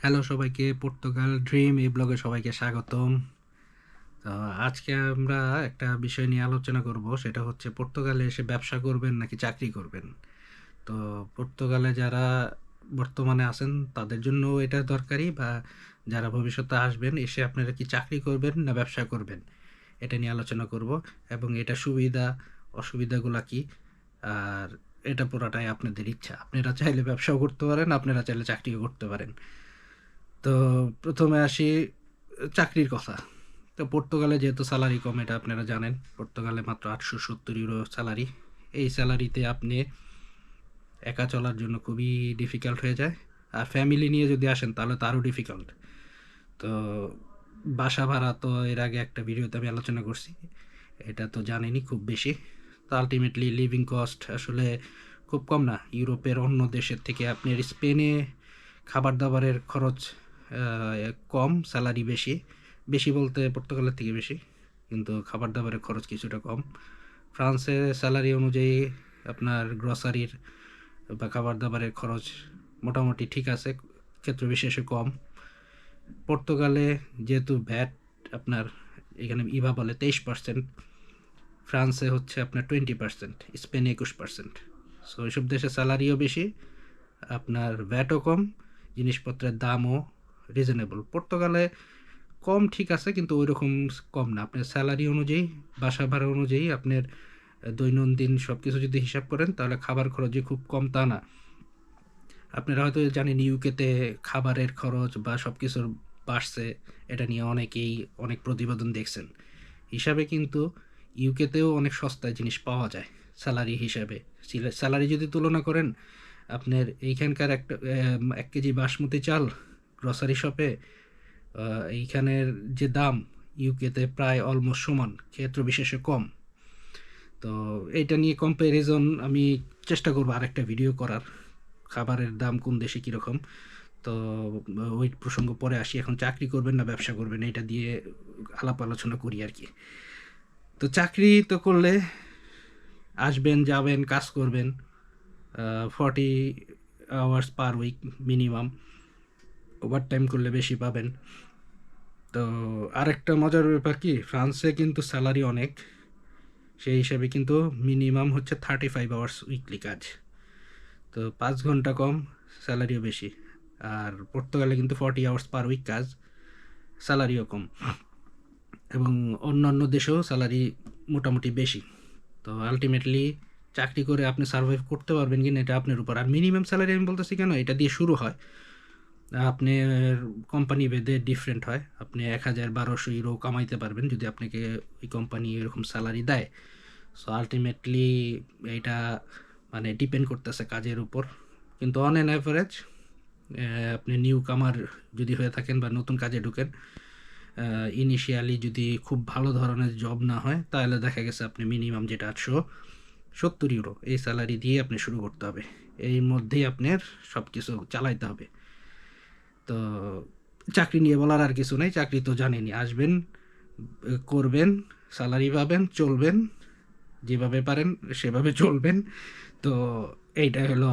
Hello সবাইকে Portugal dream এই ব্লগে সবাইকে স্বাগতম। তো আজকে আমরা একটা বিষয় নিয়ে আলোচনা করব, সেটা হচ্ছে পর্তুগালে এসে ব্যবসা করবেন নাকি চাকরি করবেন? তো পর্তুগালে যারা বর্তমানে আছেন, তাদের জন্য এটা দরকারি বা যারা ভবিষ্যতে আসবেন, এসে আপনারা কি চাকরি করবেন না ব্যবসা করবেন? এটা নিয়ে আলোচনা করব এবং এটা সুবিধা, অসুবিধাগুলো কি? আর এটা পুরাটাই আপনাদের ইচ্ছা। আপনারা চাইলে ব্যবসাও করতে পারেন, আপনারা চাইলে চাকরিও করতে পারেন। তো প্রথমে আসি, চাকরির কথা। তো পর্তুগালে যেহেতু স্যালারি কম, এটা আপনারা জানেন, পর্তুগালে মাত্র আটশো সত্তর ইউরো স্যালারি এই স্যালারিতে আপনি একা চলার জন্য খুবই ডিফিকাল্ট হয়ে যায়। আর ফ্যামিলি নিয়ে যদি আসেন, তাহলে তো আরও ডিফিকাল্ট তো বাসা ভাড়া তো এর আগে একটা ভিডিওতে আমি আলোচনা করছি, এটা তো জানেনই খুব বেশি। তো আলটিমেটলি লিভিং কস্ট আসলে খুব কম না। ইউরোপের অন্য দেশের থেকে আপনি স্পেনে খাবার দাবারের খরচ কম স্যালারি বেশি। বেশি বলতে পর্তুগালের থেকে বেশি, কিন্তু খাবার দাবারের খরচ কিছুটা কম। ফ্রান্সে স্যালারি অনুযায়ী আপনার গ্রসারির বা খাবার দাবারের খরচ মোটামুটি ঠিক আছে, ক্ষেত্র বিশেষে কম। পর্তুগালে যেহেতু ভ্যাট আপনার এখানে ইভা বলে তেইশ পার্সেন্ট ফ্রান্সে হচ্ছে আপনার টোয়েন্টি পার্সেন্ট স্পেনে একুশ পার্সেন্ট সো এইসব দেশে স্যালারিও বেশি, আপনার ভ্যাটও কম, জিনিসপত্রের দামও রিজনেবল পর্তুগালে কম ঠিক আছে, কিন্তু ওই রকম কম না। আপনার স্যালারি অনুযায়ী, বাসা ভাড়া অনুযায়ী আপনার দৈনন্দিন সব কিছু যদি হিসাব করেন, তাহলে খাবার খরচ খুব কম তা না। আপনারা হয়তো জানেন ইউকেতে খাবারের খরচ বা সব কিছুর বাড়ছে, এটা নিয়ে অনেকেই অনেক প্রতিবেদন দেখছেন। হিসাবে কিন্তু ইউকেতেও অনেক সস্তায় জিনিস পাওয়া যায় স্যালারি হিসাবে। স্যালারি যদি তুলনা করেন, আপনার এইখানকার একটা এক কেজি বাসমতি চাল গ্রসারি শপে এইখানের যে দাম ইউকেতে প্রায় অলমোস্ট সমান ক্ষেত্র বিশেষে কম। তো এইটা নিয়ে কম্প্যারিজন আমি চেষ্টা করব আরেকটা ভিডিও করার, খাবারের দাম কোন দেশে কীরকম। তো ওই প্রসঙ্গ পরে আসি, এখন চাকরি করবেন না, ব্যবসা করবেন, এটা দিয়ে আলাপ আলোচনা করি আর কি। তো চাকরি তো করলে আসবেন, যাবেন, কাজ করবেন forty hours per week minimum overtime করলে বেশি পাবেন। তো আরেকটা মজার ব্যাপার কি, ফ্রান্সে কিন্তু স্যালারি অনেক, সেই হিসাবে কিন্তু মিনিমাম হচ্ছে থার্টি ফাইভ আওয়ার্স উইকলি কাজ। তো পাঁচ ঘণ্টা কম স্যালারিও বেশি। আর পর্তুগালে কিন্তু ফর্টি আওয়ার্স পার উইক কাজ স্যালারিও কম। এবং অন্যান্য দেশেও স্যালারি মোটামুটি বেশি। তো আলটিমেটলি চাকরি করে আপনি সার্ভাইভ করতে পারবেন কিনা, এটা আপনার উপর। আর মিনিমাম স্যালারি আমি বলতেছি কেন, এটা দিয়ে শুরু হয়। আপনার কোম্পানি ভেদে ডিফারেন্ট হয়। আপনি এক হাজার বারোশো ইউরো কামাইতে পারবেন যদি আপনাকে ওই কোম্পানি এরকম স্যালারি দেয়। সো আলটিমেটলি এটা মানে ডিপেন্ড করতেছে কাজের উপর। কিন্তু অন অ্যান অ্যাভারেজ আপনি নিউ কামার যদি হয়ে থাকেন বা নতুন কাজে ঢুকেন ইনিশিয়ালি যদি খুব ভালো ধরনের জব না হয়, তাহলে দেখা গেছে আপনি মিনিমাম যেটা আটশো সত্তর ইউরো এই স্যালারি দিয়ে আপনি শুরু করতে হবে। এর মধ্যেই আপনার সব কিছু চালাইতে হবে। তো চাকরি নিয়ে বলার আর কিছু নেই, চাকরি তো জানেনই, আসবেন, করবেন স্যালারি পাবেন, চলবেন, যেভাবে পারেন সেভাবে চলবেন। তো এইটা হলো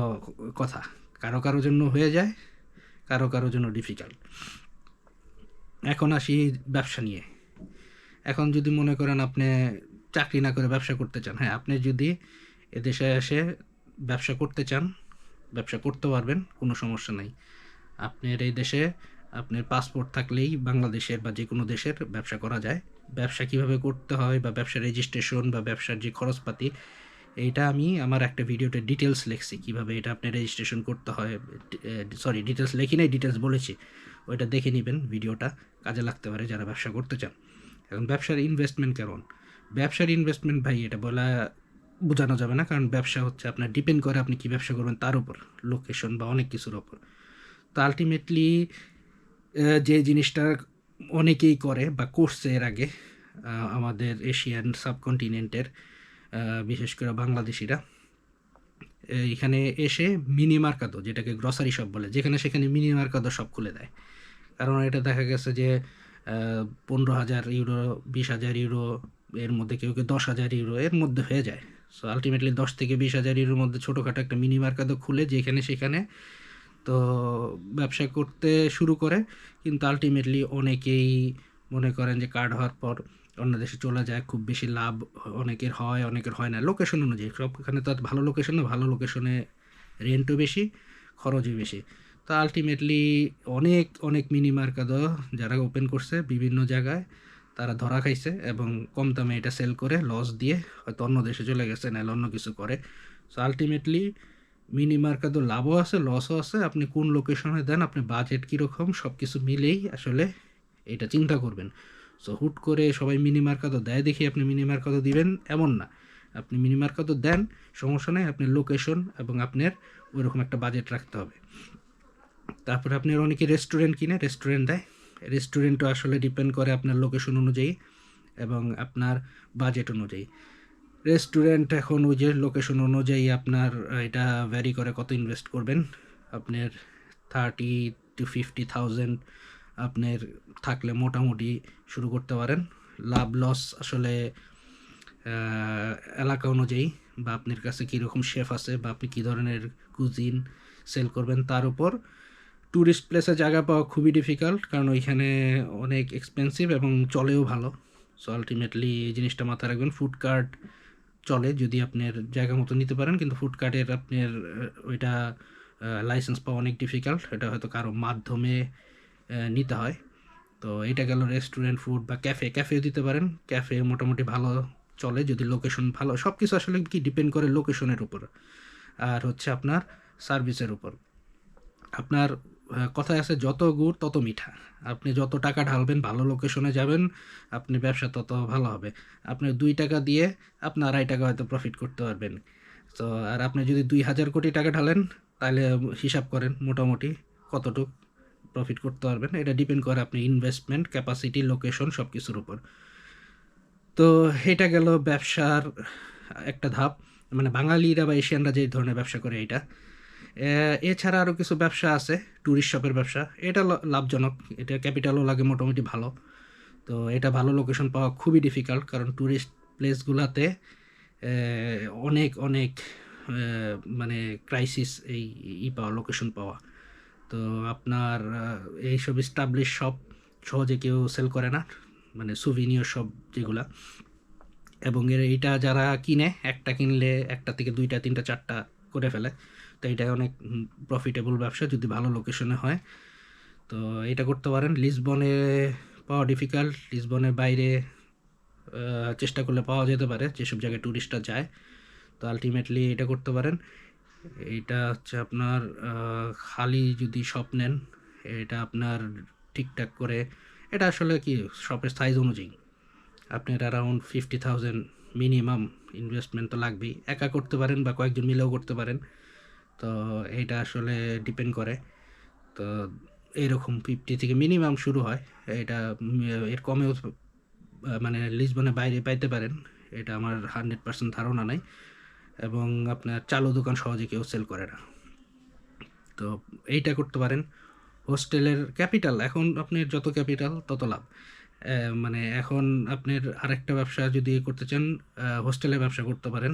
কথা, কারও কারও জন্য হয়ে যায়, কারও কারও জন্য ডিফিকাল্ট এখন আসি ব্যবসা নিয়ে। এখন যদি মনে করেন আপনি চাকরি না করে ব্যবসা করতে চান হ্যাঁ আপনি যদি এদেশে এসে ব্যবসা করতে চান, ব্যবসা করতে পারবেন, কোনো সমস্যা নাই। আপনার এই দেশে আপনার পাসপোর্ট থাকলেই বাংলাদেশের বা যে কোনো দেশের ব্যবসা করা যায়। ব্যবসা কীভাবে করতে হয় বা ব্যবসা রেজিস্ট্রেশন বা ব্যবসার যে খরচপাতি, এইটা আমি আমার একটা ভিডিওতে ডিটেলস লিখছি কীভাবে এটা আপনি রেজিস্ট্রেশন করতে হয়। সরি ডিটেলস লিখি নাই ডিটেলস বলেছি। ওইটা দেখে নেবেন ভিডিওটা, কাজে লাগতে পারে যারা ব্যবসা করতে চান। এখন ব্যবসার ইনভেস্টমেন্ট কেমন? ব্যবসার ইনভেস্টমেন্ট ভাই, এটা বলা বোঝানো যাবে না, কারণ ব্যবসা হচ্ছে আপনার ডিপেন্ড করে আপনি কী ব্যবসা করবেন তার উপর লোকেশন বা অনেক কিছুর ওপর তো আলটিমেটলি যে জিনিসটা অনেকেই করে বা করছে এর আগে আমাদের এশিয়ান সাবকন্টিনেন্টের বিশেষ করে বাংলাদেশিরা এখানে এসে মিনি মার্কাতো যেটাকে গ্রসারি শপ বলে, যেখানে সেখানে মিনি মার্কাতো সব খুলে দেয়। কারণ এটা দেখা গেছে যে পনেরো হাজার ইউরো বিশ হাজার ইউরো এর মধ্যে কেউ কেউ দশ হাজার ইউরো এর মধ্যে হয়ে যায়। সো আলটিমেটলি দশ থেকে বিশ হাজার ইউরোর মধ্যে ছোটোখাটো একটা মিনি মার্কাতো খুলে যেখানে সেখানে তো ব্যবসা করতে শুরু করে, কিন্তু আলটিমেটলি অনেকেই মনে করেন যে কার্ড হওয়ার পর অন্য দেশে চলে যায়, খুব বেশি লাভ অনেকের হয় অনেকের হয় না। লোকেশন অনুযায়ী, সবখানে তো ভালো লোকেশনে ভালো লোকেশনে রেন্টও বেশি, খরচও বেশি। তো আলটিমেটলি অনেক অনেক মিনি মার্কাদো যারা ওপেন করছে বিভিন্ন জায়গায়, তারা ধরা খাইছে এবং কম দামে এটা সেল করে লস দিয়ে হয়তো অন্য দেশে চলে গেছে, নাহলে অন্য কিছু করে। সো আলটিমেটলি মিনি মার্কাদো লাভও আছে লসও আছে। আপনি কোন লোকেশনে দেন, আপনি বাজেট কীরকম সব কিছু মিলেই আসলে এটা চিন্তা করবেন। সো হুট করে সবাই মিনি মার্কাদো দেয় দেখি আপনি মিনি মার্কাদো দিবেন, এমন না। আপনি মিনি মার্কাদো দেন, সমস্যা নেই, আপনি লোকেশন এবং আপনার ওইরকম একটা বাজেট রাখতে হবে। তারপরে আপনার অনেকে রেস্টুরেন্ট কিনে রেস্টুরেন্ট দেয়। রেস্টুরেন্টও আসলে ডিপেন্ড করে আপনার লোকেশন অনুযায়ী এবং আপনার বাজেট অনুযায়ী। রেস্টুরেন্ট এখন ওই যে লোকেশন অনুযায়ী আপনার এটা ভ্যারি করে কত ইনভেস্ট করবেন। আপনার থার্টি টু ফিফটি থাউজেন্ড আপনার থাকলে মোটামুটি শুরু করতে পারেন। লাভ লস আসলে এলাকা অনুযায়ী বা আপনার কাছে কীরকম শেফ আছে বা আপনি কী ধরনের কুজিন সেল করবেন তার উপর। ট্যুরিস্ট প্লেসে জায়গা পাওয়া খুবই ডিফিকাল্ট কারণ ওইখানে অনেক এক্সপেন্সিভ এবং চলেও ভালো। সো আলটিমেটলি এই জিনিসটা মাথায় রাখবেন। ফুড কার্ট চলে যদি আপনার জায়গা মতো নিতে পারেন, কিন্তু ফুড কার্টের আপনার ওইটা লাইসেন্স পাওয়া অনেক ডিফিকাল্ট এটা হয়তো কারও মাধ্যমে নিতে হয়। তো এটা গেল রেস্টুরেন্ট ফুড বা ক্যাফে ক্যাফেও দিতে পারেন। ক্যাফে মোটামুটি ভালো চলে যদি লোকেশন ভালো। সব কিছু আসলে কি ডিপেন্ড করে লোকেশনের উপর, আর হচ্ছে আপনার সার্ভিসের উপর। আপনার কথায় আছে, যত গুড়, তত মিঠা। আপনি যত টাকা ঢালবেন ভালো লোকেশনে যাবেন, আপনি ব্যবসা তত ভালো হবে। আপনি দুই টাকা দিয়ে আপনি আড়াই টাকা হয়তো প্রফিট করতে পারবেন। তো আর আপনি যদি দুই হাজার কোটি টাকা ঢালেন, তাহলে হিসাব করেন মোটামুটি কতটুক প্রফিট করতে পারবেন। এটা ডিপেন্ড করে আপনি ইনভেস্টমেন্ট ক্যাপাসিটি লোকেশন সব কিছুর উপর। তো এটা গেল ব্যবসার একটা ধাপ। মানে বাঙালিরা বা এশিয়ানরা যে ধরনের ব্যবসা করে এটা। এছাড়া আরও কিছু ব্যবসা আছে ট্যুরিস্ট শপের ব্যবসা। এটা লাভজনক, এটা ক্যাপিটালও লাগে মোটামুটি ভালো। তো এটা ভালো লোকেশন পাওয়া খুবই ডিফিকাল্ট কারণ ট্যুরিস্ট প্লেসগুলোতে অনেক অনেক মানে ক্রাইসিস এই ই পাওয়া লোকেশন পাওয়া। তো আপনার এইসব স্টাবলিশ শপ সহজে কেউ সেল করে না মানে সুভিনিয়র শপ যেগুলা। এবং এর এইটা যারা কিনে, একটা কিনলে একটা থেকে দুইটা, তিনটা, চারটা করে ফেলে। তো এটা অনেক প্রফিটেবল ব্যবসা যদি ভালো লোকেশনে হয়। তো এটা করতে পারেন। লিসবনে পাওয়া ডিফিকাল্ট লিসবনের বাইরে চেষ্টা করলে পাওয়া যেতে পারে, যেসব জায়গায় ট্যুরিস্টরা যায়। তো আলটিমেটলি এটা করতে পারেন। এটা হচ্ছে আপনার খালি যদি শপ নেন, এটা আপনার ঠিকঠাক করে, এটা আসলে কি শপের সাইজ অনুযায়ী। আপনার around fifty thousand minimum investment তো লাগবেই। একা করতে পারেন বা কয়েকজন মিলেও করতে পারেন। তো এটা আসলে ডিপেন্ড করে। তো এরকম ফিফটি থেকে মিনিমাম শুরু হয়। এটা, এর কমেও মানে লিসবনের বাইরে পাইতে পারেন। এটা আমার হান্ড্রেড পার্সেন্ট ধারণা নাই। এবং আপনার চালু দোকান সহজে কেউ সেল করে না। তো এইটা করতে পারেন। হোস্টেলের ক্যাপিটাল এখন আপনি যত ক্যাপিটাল তত লাভ। মানে এখন আপনার আরেকটা ব্যবসা যদি করতে চান হোস্টেলের ব্যবসা করতে পারেন।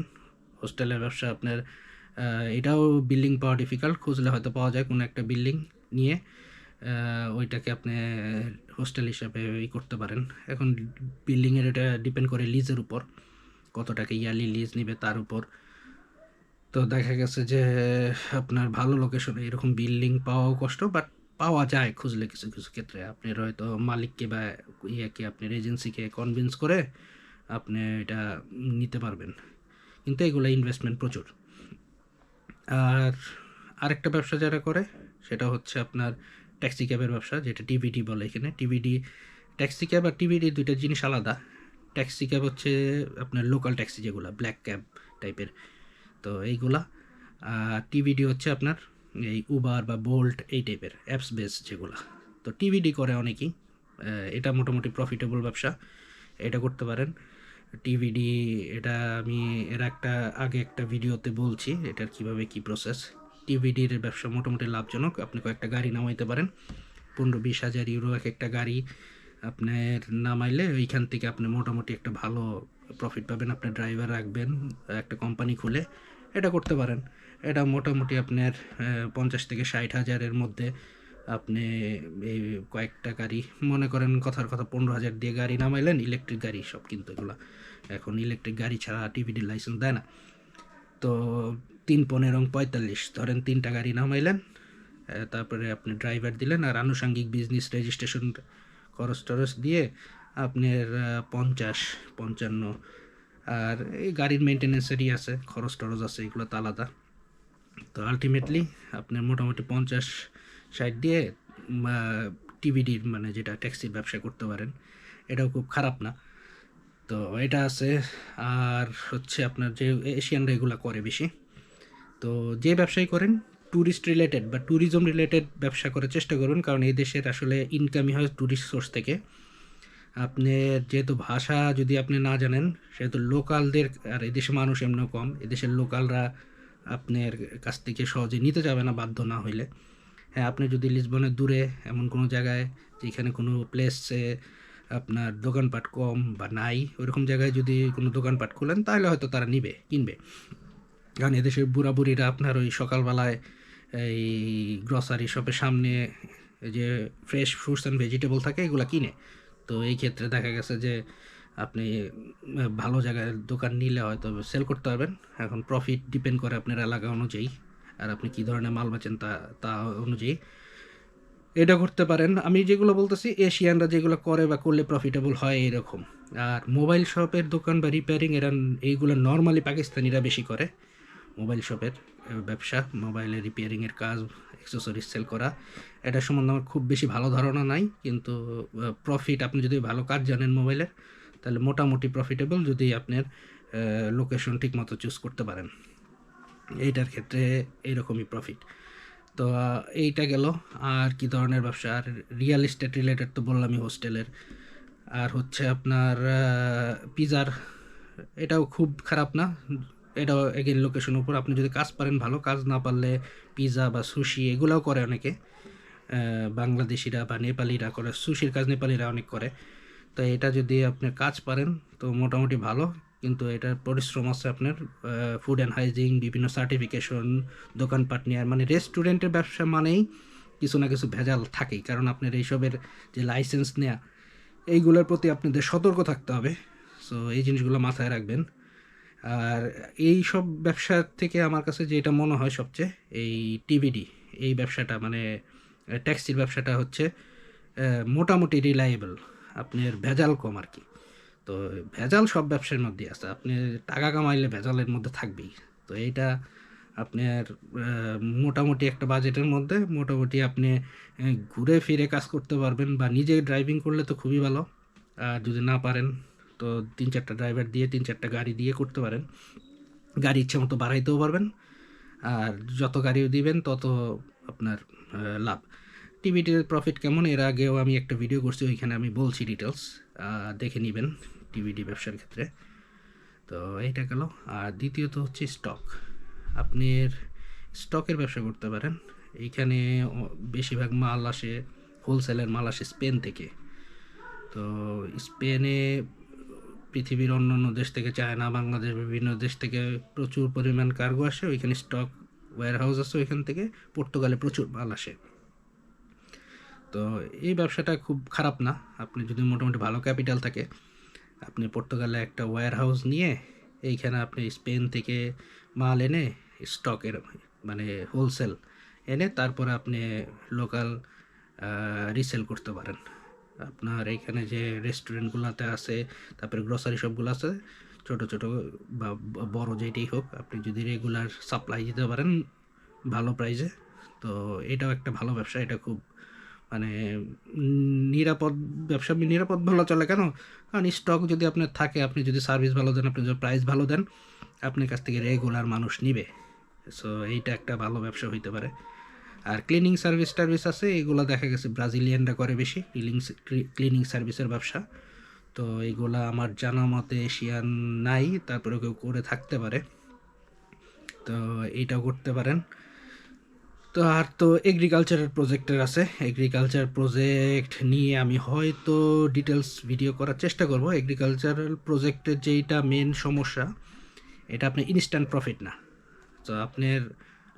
হোস্টেলের ব্যবসা আপনার এটাও বিল্ডিং পাওয়া ডিফিকাল্ট খুঁজলে হয়তো পাওয়া যায় কোনো একটা বিল্ডিং নিয়ে। ওইটাকে আপনি হোস্টেল হিসাবে ই করতে পারেন। এখন বিল্ডিংয়ের এটা ডিপেন্ড করে লিজের উপর কত টাকা ইয়ারলি লিজ নেবে তার উপর। তো দেখা গেছে যে, আপনার ভালো লোকেশনে এরকম বিল্ডিং পাওয়াও কষ্ট বাট পাওয়া যায় খুঁজলে কিছু কিছু ক্ষেত্রে। আপনার হয়তো মালিককে বা ইয়াকে, আপনার এজেন্সিকে কনভিন্স করে আপনি এটা নিতে পারবেন। কিন্তু এগুলো ইনভেস্টমেন্ট প্রচুর। আর আরেকটা ব্যবসা যারা করে, সেটা হচ্ছে আপনার ট্যাক্সি ক্যাবের ব্যবসা, যেটা টিভিডি বলে এখানে। টিভিডি ট্যাক্সি ক্যাব আর টিভিডি দুইটা জিনিস আলাদা। ট্যাক্সি ক্যাব হচ্ছে আপনার লোকাল ট্যাক্সি যেগুলো ব্ল্যাক ক্যাব টাইপের তো এইগুলা। আর টিভিডি হচ্ছে আপনার এই উবার বা বোল্ট এই টাইপের অ্যাপস বেস যেগুলো। তো টিভিডি করে অনেকেই এটা মোটামুটি প্রফিটেবল ব্যবসা, এটা করতে পারেন। টিভিডি এটা আমি এর একটা, আগে একটা ভিডিওতে বলছি, এটার কীভাবে কি প্রসেস টিভিডির ব্যবসা মোটামুটি লাভজনক, আপনি কয়েকটা গাড়ি নামাইতে পারেন। পনেরো বিশ হাজার ইউরো এক একটা গাড়ি আপনার নামাইলে ওইখান থেকে আপনি মোটামুটি একটা ভালো প্রফিট পাবেন। আপনার ড্রাইভার রাখবেন, একটা কোম্পানি খুলে এটা করতে পারেন। এটা মোটামুটি আপনার পঞ্চাশ থেকে ষাট হাজারের মধ্যে আপনি এই কয়েকটা গাড়ি, মনে করেন কথার কথা পনেরো হাজার দিয়ে গাড়ি নামাইলেন, ইলেকট্রিক গাড়ি সব কিন্তু এগুলো। এখন ইলেকট্রিক গাড়ি ছাড়া টিভিডির লাইসেন্স দেয় না। তো তিন পনেরো পঁয়তাল্লিশ, ধরেন তিনটা গাড়ি নামাইলেন তারপরে আপনি ড্রাইভার দিলেন আর আনুষঙ্গিক বিজনেস রেজিস্ট্রেশন খরচ টরচ দিয়ে আপনার পঞ্চাশ, পঞ্চান্ন আর এই গাড়ির মেনটেন্যান্সেরই আছে খরচ টরচ আছে এগুলো তো আলাদা। তো আলটিমেটলি আপনার মোটামুটি পঞ্চাশ ষাট দিয়ে টিভিডির মানে যেটা ট্যাক্সির ব্যবসা করতে পারেন, এটাও খুব খারাপ না। তো এটা আছে, আর হচ্ছে আপনার যে এশিয়ানরা এগুলো করে বেশি। তো যে ব্যবসায়ী করেন ট্যুরিস্ট রিলেটেড বা ট্যুরিজম রিলেটেড ব্যবসা করার চেষ্টা করুন, কারণ এই দেশের আসলে ইনকামই হয় ট্যুরিস্ট সোর্স থেকে। আপনি যেহেতু ভাষা যদি আপনি না জানেন, সেহেতু লোকালদের, আর এদেশে মানুষ এমনিও কম, এদেশের লোকালরা আপনার কাছ থেকে সহজে নিতে যাবে না বাধ্য না হইলে। হ্যাঁ আপনি যদি লিসবনের দূরে, এমন কোনো জায়গায় যেখানে কোনো প্লেসে আপনার দোকানপাট কম বা নাই, ওইরকম জায়গায় যদি কোনো দোকানপাট খুলেন, তাহলে হয়তো তারা নিবে, কিনবে। কারণ এদেশের বুড়া বুড়িরা আপনার ওই সকালবেলায় এই গ্রসারি শপের সামনে যে ফ্রেশ ফ্রুটস অ্যান্ড ভেজিটেবল থাকে, এগুলো কিনে। তো এই ক্ষেত্রে দেখা গেছে যে আপনি ভালো জায়গায় দোকান নিলে হয়তো সেল করতে পারবেন। এখন প্রফিট ডিপেন্ড করে আপনার এলাকা অনুযায়ী। আর আপনি কী ধরনের মাল বেচেন তা তা অনুযায়ী এটা করতে পারেন। আমি যেগুলো বলতেছি এশিয়ানরা যেগুলো করে বা করলে প্রফিটেবল হয় এরকম। আর মোবাইল শপের দোকান বা রিপেয়ারিং এরা, এইগুলো নর্মালি পাকিস্তানিরা বেশি করে। মোবাইল শপের ব্যবসা মোবাইলের রিপেয়ারিংয়ের কাজ অ্যাক্সেসরিজ সেল করা। এটা সম্বন্ধে আমার খুব বেশি ভালো ধারণা নাই, কিন্তু প্রফিট আপনি যদি ভালো কাজ জানেন মোবাইলের তাহলে মোটামুটি প্রফিটেবল যদি আপনার লোকেশন ঠিক মতো চুজ করতে পারেন। এইটার ক্ষেত্রে এইরকমই প্রফিট তো এইটা গেল। আর কি ধরনের ব্যবসা? আর রিয়েল এস্টেট রিলেটেড তো বললামই হোস্টেলের আর হচ্ছে আপনার পিজার এটাও খুব খারাপ না। এটাও এগেন লোকেশন উপর। আপনি যদি কাজ পারেন, ভালো কাজ না পারলে পিজা বা সুশি এগুলোও করে অনেকে। বাংলাদেশিরা বা নেপালিরা করে সুশির কাজ নেপালিরা অনেক করে। তো এটা যদি আপনি কাজ পারেন, তো মোটামুটি ভালো। কিন্তু এটার পরিশ্রম আছে আপনার ফুড অ্যান্ড হাইজিন বিভিন্ন সার্টিফিকেশন দোকানপাট নেওয়ার। মানে রেস্টুরেন্টের ব্যবসা মানেই কিছু না কিছু ভেজাল থাকেই। কারণ আপনার এইসবের যে লাইসেন্স নেওয়া এইগুলোর প্রতি আপনাদের সতর্ক থাকতে হবে। সো এই জিনিসগুলো মাথায় রাখবেন। আর এই সব ব্যবসার থেকে আমার কাছে যেটা মনে হয় সবচেয়ে, এই টিভিডি এই ব্যবসাটা। মানে ট্যাক্সির ব্যবসাটা হচ্ছে মোটামুটি রিলায়েবল আপনার ভেজাল কম আর কি। তো ভেজাল সব ব্যবসার মধ্যে আছে, আপনি টাকা কামাইলে ভেজালের মধ্যে থাকবেই। তো এইটা আপনার মোটামুটি একটা বাজেটের মধ্যে, মোটামুটি আপনি ঘুরে ফিরে কাজ করতে পারবেন বা নিজে ড্রাইভিং করলে তো খুবই ভালো। আর যদি না পারেন, তো তিন চারটা ড্রাইভার দিয়ে, তিন চারটা গাড়ি দিয়ে করতে পারেন। গাড়ি ইচ্ছে মতো বাড়াইতেও পারবেন। আর যত গাড়িও দিবেন, তত আপনার লাভ। টিভিটির প্রফিট কেমন? এর আগেও আমি একটা ভিডিও করছি, ওইখানে আমি বলছি ডিটেলস দেখে নেবেন টিভিডি ব্যবসার ক্ষেত্রে। তো এইটা গেল। আর দ্বিতীয়ত হচ্ছে স্টক আপনার স্টকের ব্যবসা করতে পারেন। এইখানে বেশিরভাগ মাল আসে হোলসেলের মাল আসে স্পেন থেকে। তো স্পেনে পৃথিবীর অন্য অন্য দেশ থেকে, চায়না, বাংলাদেশ, বিভিন্ন দেশ থেকে প্রচুর পরিমাণ কার্গো আসে। ওইখানে স্টক ওয়্যার হাউস আছে ওইখান থেকে। পর্তুগালে প্রচুর মাল আসে। তো এই ব্যবসাটা খুব খারাপ না। আপনি যদি মোটামুটি ভালো ক্যাপিটাল থাকে, আপনি পর্তুগালে একটা ওয়্যার হাউস নিয়ে এইখানে আপনি স্পেন থেকে মাল এনে স্টকের মানে হোলসেল এনে তারপরে আপনি লোকাল রিসেল করতে পারেন। আপনার এইখানে যে রেস্টুরেন্টগুলোতে আছে, তারপরে গ্রসারি শপগুলো আছে, ছোট ছোট ব- বড় যেটাই হোক, আপনি যদি রেগুলার সাপ্লাই দিতে পারেন ভালো প্রাইসে তো এটাও একটা ভালো ব্যবসা, এটা খুব মানে নিরাপদ, ব্যবসা নিরাপদ ভালো চলে কেন? কারণ স্টক যদি আপনার থাকে, আপনি যদি সার্ভিস ভালো দেন, আপনি যদি প্রাইস ভালো দেন, আপনার কাছ থেকে রেগুলার মানুষ নিবে। সো এইটা একটা ভালো ব্যবসা হইতে পারে। আর ক্লিনিং সার্ভিস টার্ভিস আছে, এগুলো দেখা গেছে ব্রাজিলিয়ানরা করে বেশি ক্লিনিং ক্লিনিং সার্ভিসের ব্যবসা। তো এইগুলা আমার জানা মতে এশিয়ান নাই তারপরে কেউ করে থাকতে পারে। তো এইটাও করতে পারেন। তো আর তো এগ্রিকালচারের প্রজেক্টের আছে। এগ্রিকালচার প্রজেক্ট নিয়ে আমি হয়তো ডিটেলস ভিডিও করার চেষ্টা করব। এগ্রিকালচারাল প্রজেক্টের যেইটা মেন সমস্যা, এটা আপনি ইনস্ট্যান্ট প্রফিট না। তো আপনার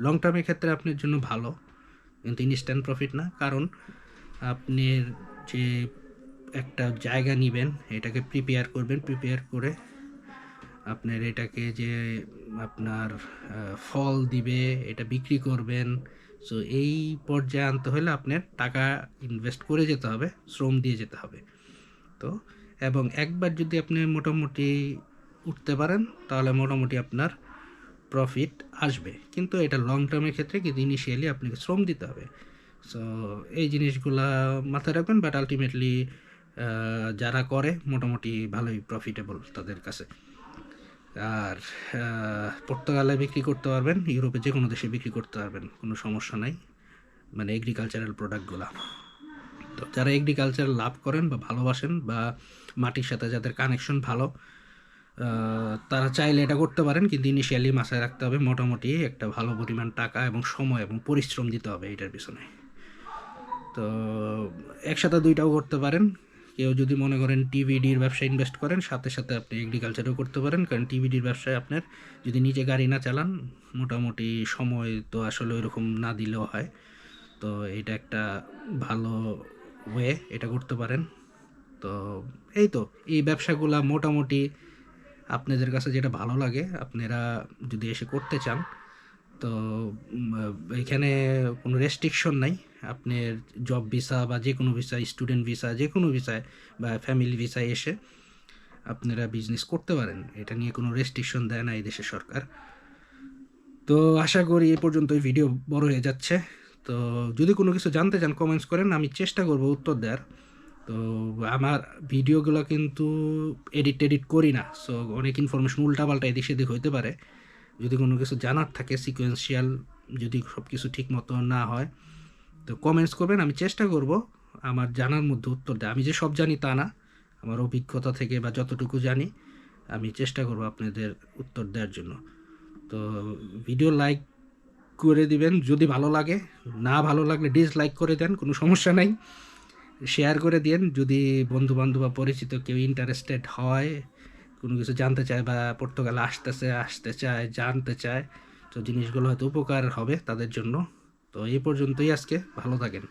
লং টার্মের ক্ষেত্রে আপনার জন্য ভালো, কিন্তু ইনস্ট্যান্ট প্রফিট না। কারণ আপনি যে একটা জায়গা নেবেন, এটাকে প্রিপেয়ার করবেন। প্রিপেয়ার করে আপনার এটাকে যে আপনার ফল দিবে, এটা বিক্রি করবেন। সো এই পর্যায়ে আনতে হলে আপনার টাকা ইনভেস্ট করে যেতে হবে, শ্রম দিয়ে যেতে হবে। তো, এবং একবার যদি আপনি মোটামুটি উঠতে পারেন, তাহলে মোটামুটি আপনার প্রফিট আসবে। কিন্তু এটা লং টার্মের ক্ষেত্রে কিন্তু ইনিশিয়ালি আপনাকে শ্রম দিতে হবে। সো এই জিনিসগুলা মাথায় রাখবেন বাট আলটিমেটলি যারা করে, মোটামুটি ভালোই প্রফিটেবল তাদের কাছে। আর পর্তুগালে বিক্রি করতে পারবেন, ইউরোপে যে কোনো দেশে বিক্রি করতে পারবেন, কোনো সমস্যা নাই। মানে এগ্রিকালচারাল প্রোডাক্টগুলো তো যারা এগ্রিকালচার লাভ করেন বা ভালোবাসেন বা মাটির সাথে যাদের কানেকশন ভালো তারা চাইলে এটা করতে পারেন, কিন্তু ইনিশিয়ালি মাথায় রাখতে হবে মোটামুটি একটা ভালো পরিমাণ টাকা এবং সময় এবং পরিশ্রম দিতে হবে এটার পিছনে। তো একসাথে দুইটাও করতে পারেন। কেউ যদি মনে করেন টিভিডির ব্যবসায় ইনভেস্ট করেন, সাথে সাথে আপনি এগ্রিকালচারও করতে পারেন। কারণ টিভিডির ব্যবসায় আপনার যদি নিজে গাড়ি না চালান, মোটামুটি সময় তো আসলে ওইরকম না দিলেও হয়। তো এটা একটা ভালো ওয়ে এটা করতে পারেন। তো এই তো, এই ব্যবসাগুলা মোটামুটি আপনাদের কাছে যেটা ভালো লাগে, আপনারা যদি এসে করতে চান তো এখানে কোনো রেস্ট্রিকশন নাই। আপনার জব ভিসা বা যে কোনো ভিসা স্টুডেন্ট ভিসা যে কোনো ভিসায় বা ফ্যামিলি ভিসায় এসে আপনারা বিজনেস করতে পারেন। এটা নিয়ে কোনো রেস্ট্রিকশন দেয় না এই দেশের সরকার। তো আশা করি এ পর্যন্তই ভিডিও বড় হয়ে যাচ্ছে। তো যদি কোনো কিছু জানতে চান কমেন্টস করেন, আমি চেষ্টা করব উত্তর দেওয়ার। তো আমার ভিডিওগুলো কিন্তু এডিট টেডিট করি না। সো অনেক ইনফরমেশন উল্টাপাল্টা এদিক সেদিক হইতে পারে। যদি কোনো কিছু জানার থাকে সিকোয়েন্সিয়াল যদি সব কিছু ঠিক মতো না হয়, তো কমেন্টস করবেন, আমি চেষ্টা করব আমার জানার মধ্যে উত্তর দেয় আমি যে সব জানি তা না, আমার অভিজ্ঞতা থেকে বা যতটুকু জানি, আমি চেষ্টা করব আপনাদের উত্তর দেওয়ার জন্য। তো ভিডিও লাইক করে দিবেন, যদি ভালো লাগে, না ভালো লাগলে ডিসলাইক করে দেন, কোনো সমস্যা নাই। শেয়ার করে দিন যদি বন্ধু বান্ধব বা পরিচিত কেউ ইন্টারেস্টেড হয় কোনো কিছু জানতে চায় বা পর্তুগালে আসতেছে, আসতে চায়, জানতে চায়, তো জিনিসগুলো হয়তো উপকার হবে তাদের জন্য। তো এই পর্যন্তই আজকে। ভালো থাকেন।